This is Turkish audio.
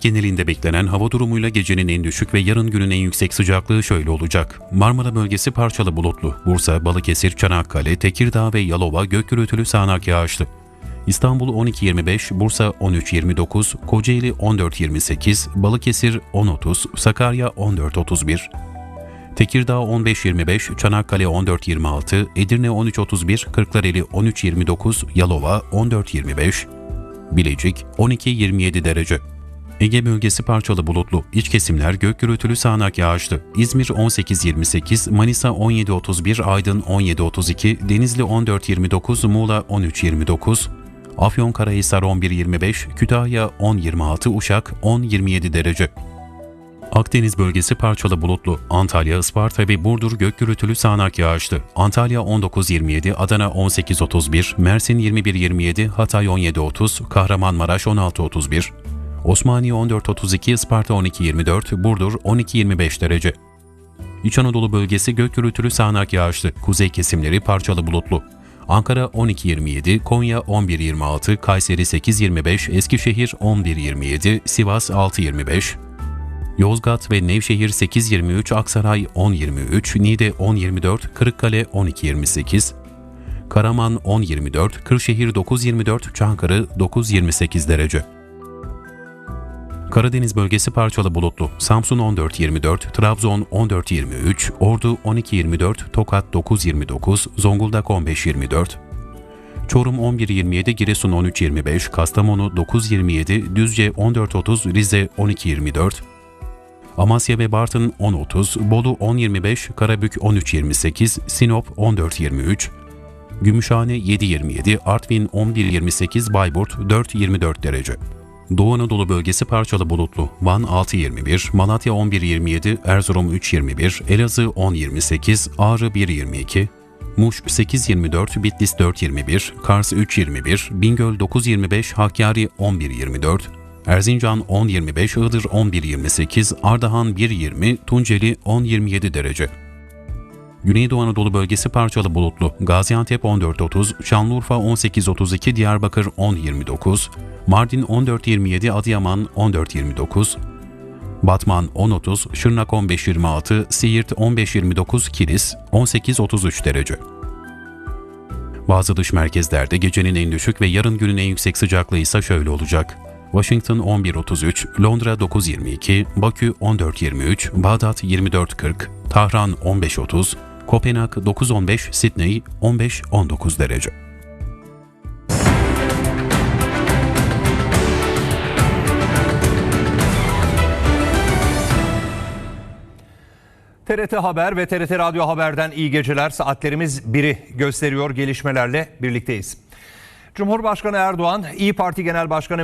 genelinde beklenen hava durumuyla gecenin en düşük ve yarın günün en yüksek sıcaklığı şöyle olacak. Marmara bölgesi parçalı bulutlu. Bursa, Balıkesir, Çanakkale, Tekirdağ ve Yalova gök gürültülü sağanak yağışlı. İstanbul 12-25, Bursa 13-29, Kocaeli 14-28, Balıkesir 10-30, Sakarya 14-31. Tekirdağ 15-25, Çanakkale 14-26, Edirne 13-31, Kırklareli 13-29, Yalova 14-25, Bilecik 12-27 derece. Ege bölgesi parçalı bulutlu, iç kesimler gök gürültülü sağanak yağışlı. İzmir 18-28, Manisa 17-31, Aydın 17-32, Denizli 14-29, Muğla 13-29, Afyonkarahisar 11-25, Kütahya 10-26, Uşak 10-27 derece. Akdeniz bölgesi parçalı bulutlu. Antalya, Isparta ve Burdur gök gürültülü sağanak yağışlı. Antalya 19-27, Adana 18-31, Mersin 21-27, Hatay 17-30, Kahramanmaraş 16-31, Osmaniye 14-32, Isparta 12-24, Burdur 12-25 derece. İç Anadolu bölgesi gök gürültülü sağanak yağışlı. Kuzey kesimleri parçalı bulutlu. Ankara 12-27, Konya 11-26, Kayseri 8-25, Eskişehir 11-27, Sivas 6-25, Yozgat ve Nevşehir 8-23, Aksaray 10-23, Niğde 10-24, Kırıkkale 12-28, Karaman 10-24, Kırşehir 9-24, Çankırı 9-28 derece. Karadeniz bölgesi parçalı bulutlu. Samsun 14-24, Trabzon 14-23, Ordu 12-24, Tokat 9-29, Zonguldak 15-24, Çorum 11-27, Giresun 13-25, Kastamonu 9-27, Düzce 14-30, Rize 12-24, Amasya ve Bartın 10.30, Bolu 10.25, Karabük 13.28, Sinop 14.23, Gümüşhane 7.27, Artvin 11.28, Bayburt 4.24 derece. Doğu Anadolu bölgesi parçalı bulutlu. Van 6.21, Malatya 11.27, Erzurum 3.21, Elazığ 10.28, Ağrı 1.22, Muş 8.24, Bitlis 4.21, Kars 3.21, Bingöl 9.25, Hakkari 11.24, Erzincan 10.25, Iğdır 11.28, Ardahan 1.20, Tunceli 10.27 derece. Güneydoğu Anadolu bölgesi parçalı bulutlu. Gaziantep 14.30, Şanlıurfa 18.32, Diyarbakır 10.29, Mardin 14.27, Adıyaman 14.29, Batman 10.30, Şırnak 15.26, Siirt 15.29, Kilis 18.33 derece. Bazı dış merkezlerde gecenin en düşük ve yarın günün en yüksek sıcaklığı ise şöyle olacak. Washington 11.33, Londra 9.22, Bakü 14.23, Bağdat 24.40, Tahran 15.30, Kopenhag 9.15, Sydney 15.19 derece. TRT Haber ve TRT Radyo Haber'den iyi geceler. Saatlerimiz biri gösteriyor gelişmelerle birlikteyiz. Cumhurbaşkanı Erdoğan, İyi Parti Genel Başkanı